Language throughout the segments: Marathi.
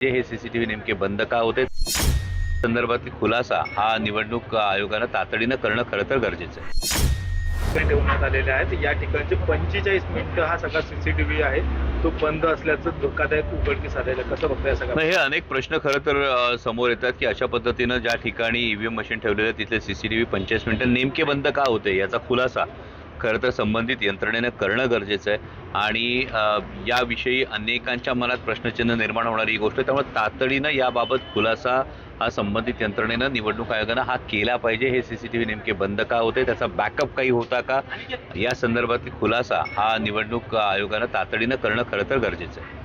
जे हे सीसीटीव्ही नेमके बंद का होते? संदर्भातील खुलासा हा निवडणूक आयोगानं तातडीनं करणं खरं तर गरजेचं आहे. ठेवण्यात आलेले आहेत. या ठिकाणचे पंचेचाळीस मिनिटं हा सगळा सीसीटीव्ही आहे. तो बंद असल्याचं धोकादायक उघडकीस आलेलं. कसं बघताय सगळं हे अनेक प्रश्न खरं तर समोर येतात की अशा पद्धतीनं ज्या ठिकाणी ईव्हीएम मशीन ठेवलेलं आहे तिथले सीसीटीव्ही पंचेचाळीस मिनिटं नेमके बंद का होते याचा खुलासा खरं तर संबंधित यंत्रणेनं करणं गरजेचं आहे. आणि याविषयी अनेकांच्या मनात प्रश्नचिन्ह निर्माण होणारी ही गोष्ट आहे. त्यामुळे तातडीनं याबाबत खुलासा हा संबंधित यंत्रणेनं निवडणूक आयोगानं हा केला पाहिजे. हे सी सी टी व्ही नेमके बंद का होते त्याचा बॅकअप काही होता का? या संदर्भातील खुलासा हा निवडणूक आयोगानं तातडीनं करणं खरं तर गरजेचं आहे.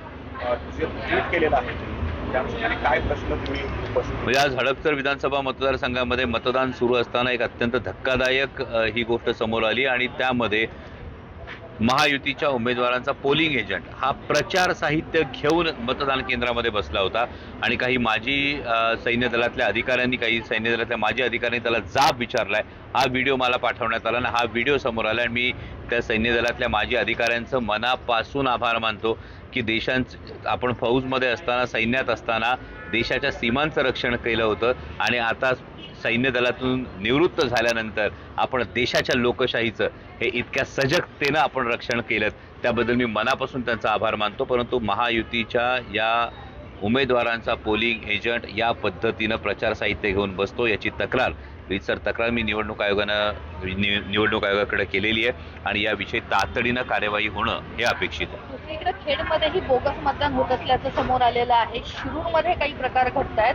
काय प्रश्न तुम्ही म्हणजे आज हडपसर विधानसभा मतदारसंघामध्ये मतदान सुरू असताना एक अत्यंत धक्कादायक ही गोष्ट समोर आली आणि त्यामध्ये महायुतीच्या उमेदवारांचा पोलिंग एजंट हा प्रचार साहित्य घेऊन मतदान केंद्रामध्ये बसला होता. आणि काही माजी सैन्य दलातल्या अधिकाऱ्यांनी काही सैन्य दलातल्या माजी अधिकाऱ्यांनी त्याला जाब विचारलाय. हा व्हिडिओ मला पाठवण्यात आला आणि हा व्हिडिओ समोर आला आणि मी त्या सैन्य दलातल्या माजी अधिकाऱ्यांचं मनापासून आभार मानतो की देशांच आपण फौजमध्ये असताना सैन्यात असताना देशाच्या सीमांचं रक्षण केलं होतं आणि आता सैन्य दलातून निवृत्त झाल्यानंतर आपण देशाच्या लोकशाहीचं हे इतक्या सजगतेनं आपण रक्षण केलं त्याबद्दल मी मनापासून त्यांचा आभार मानतो परंतु महायुतीच्या या उमेदवारांचा पोलिंग एजंट या पद्धतीनं प्रचार साहित्य घेऊन बसतो याची तक्रार रीतसर तक्रार मी निवडणूक आयोगानं निवडणूक आयोगाकडे केलेली आहे आणि याविषयी तातडीनं कार्यवाही होणं हे अपेक्षित आहे. दुसरीकडे खेडमध्येही बोगस मतदान होत असल्याचं समोर आलेलं आहे. शिरूरमध्ये काही प्रकार घडत आहेत.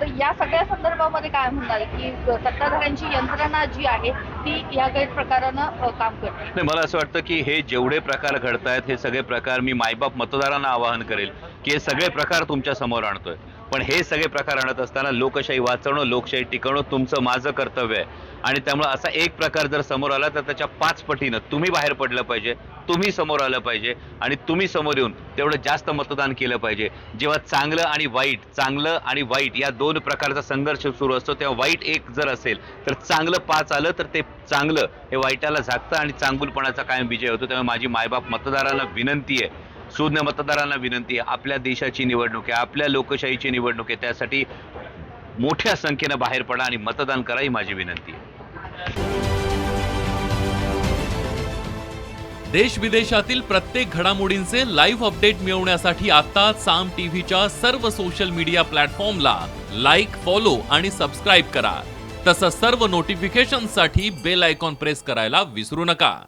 तर या सगळ्या संदर्भामध्ये काय म्हणणार की सत्ताधाऱ्यांची यंत्रणा जी आहे ती या गैरप्रकारानं काम करते. नाही मला असं वाटतं की हे जेवढे प्रकार घडत आहेत हे सगळे प्रकार मी मायबाप मतदारांना आवाहन करेल की हे सगळे प्रकार तुमच्यासमोर आणतोय. पण हे सगळे प्रकार आणत असताना लोकशाही वाचवणं लोकशाही टिकवणं तुमचं माझं कर्तव्य आहे. आणि त्यामुळे असा एक प्रकार जर समोर आला तर त्याच्या पाच पटीनं तुम्ही बाहेर पडलं पाहिजे तुम्ही समोर आलं पाहिजे आणि तुम्ही समोर येऊन तेवढं जास्त मतदान केलं पाहिजे. जेव्हा चांगलं आणि वाईट चांगलं आणि वाईट या दोन प्रकारचा संघर्ष सुरू असतो तेव्हा वाईट एक जर असेल तर चांगलं पाच आलं तर ते चांगलं. हे वाईटाला झाकतं आणि चांगुलपणाचा कायम विजय होतो. त्यामुळे माझी मायबाप मतदाराला विनंती आहे शून्य मतदारांना विनंती आहे आपल्या देशाची निवडणूक आहे आपल्या लोकशाहीची निवडणूक आहे त्यासाठी मोठ्या संख्येनं बाहेर पडा आणि मतदान करा ही माझी विनंती आहे. देश विदेशातील प्रत्येक घडामोडींचे लाईव्ह अपडेट मिळवण्यासाठी आता साम टीव्हीच्या सर्व सोशल मीडिया प्लॅटफॉर्मला लाईक फॉलो आणि सबस्क्राईब करा. तसंच सर्व नोटिफिकेशनसाठी बेल आयकॉन प्रेस करायला विसरू नका.